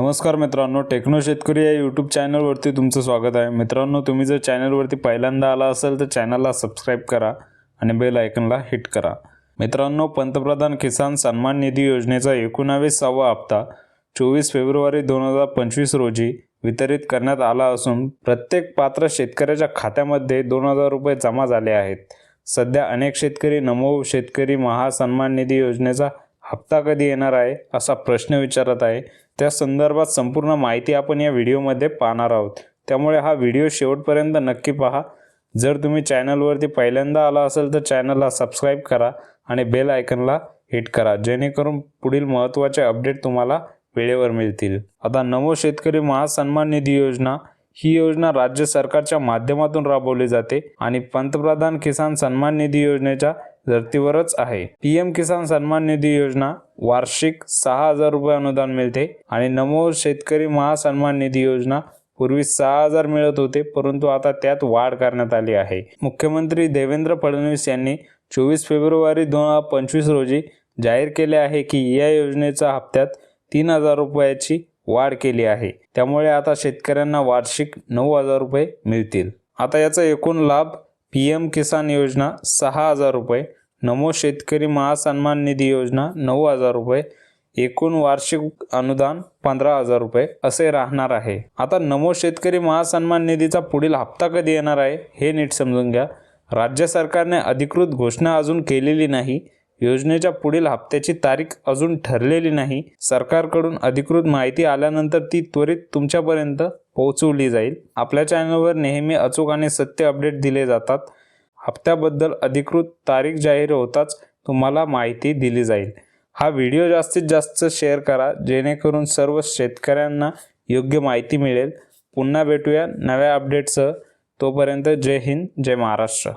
नमस्कार मित्रांनो टेक्नो शेतकरी या यूट्यूब चॅनलवरती तुमचं स्वागत आहे. मित्रांनो तुम्ही जर चॅनलवरती पहिल्यांदा आला असेल तर चॅनलला सबस्क्राईब करा आणि बेल आयकनला हिट करा. मित्रांनो पंतप्रधान किसान सन्मान निधी योजनेचा एकोणावीसावा हप्ता चोवीस फेब्रुवारी दोन हजार पंचवीस रोजी वितरित करण्यात आला असून प्रत्येक पात्र शेतकऱ्याच्या खात्यामध्ये दोन हजार रुपये जमा झाले आहेत. सध्या अनेक शेतकरी नमो शेतकरी महासन्मान निधी योजनेचा हप्ता कधी येणार आहे असा प्रश्न विचारत आहे. त्या संदर्भात संपूर्ण माहिती आपण या व्हिडिओमध्ये पाहणार आहोत. त्यामुळे हा व्हिडिओ शेवटपर्यंत नक्की पहा. जर तुम्ही चॅनलवरती पहिल्यांदा आला असेल तर चॅनलला सबस्क्राईब करा आणि बेल आयकनला हिट करा जेणेकरून पुढील महत्त्वाचे अपडेट तुम्हाला वेळेवर मिळतील. आता नमो शेतकरी महासन्मान निधी योजना ही योजना राज्य सरकारच्या माध्यमातून राबवली जाते आणि पंतप्रधान किसान सन्मान निधी योजनेच्या धर्तीवरच आहे. पी एम किसान सन्मान निधी योजना वार्षिक सहा हजार रुपये अनुदान मिळते आणि नमो शेतकरी महासन्मान निधी योजना पूर्वी सहा हजार मिळत होते परंतु आता त्यात वाढ करण्यात आली आहे. मुख्यमंत्री देवेंद्र फडणवीस यांनी चोवीस फेब्रुवारी दोन हजार पंचवीस रोजी जाहीर केले आहे की या योजनेच्या हप्त्यात तीन हजार रुपयाची वाढ केली आहे. त्यामुळे आता शेतकऱ्यांना वार्षिक नऊ हजार रुपये मिळतील. आता याचा एकूण लाभ पी एम किसान योजना सहा हजार रुपये नमो शेतकरी महासन्मान निधी योजना नऊ हजार रुपये एकूण वार्षिक अनुदान पंधरा हजार रुपये असे राहणार आहे. आता नमो शेतकरी महासन्मान निधीचा पुढील हप्ता कधी येणार आहे हे नीट समजून घ्या. राज्य सरकारने अधिकृत घोषणा अजून केलेली नाही. योजनेच्या पुढील हप्त्याची तारीख अजून ठरलेली नाही. सरकारकडून अधिकृत माहिती आल्यानंतर ती त्वरित तुमच्यापर्यंत पोहोचवली जाईल. आपल्या चॅनलवर नेहमी अचूक आणि सत्य अपडेट दिले जातात. हप्त्याबद्दल अधिकृत तारीख जाहीर होताच तुम्हाला माहिती दिली जाईल. हा व्हिडिओ जास्तीत जास्त शेअर करा जेणेकरून सर्व शेतकऱ्यांना योग्य माहिती मिळेल. पुन्हा भेटूया नव्या अपडेटसह. तोपर्यंत जय हिंद जय महाराष्ट्र.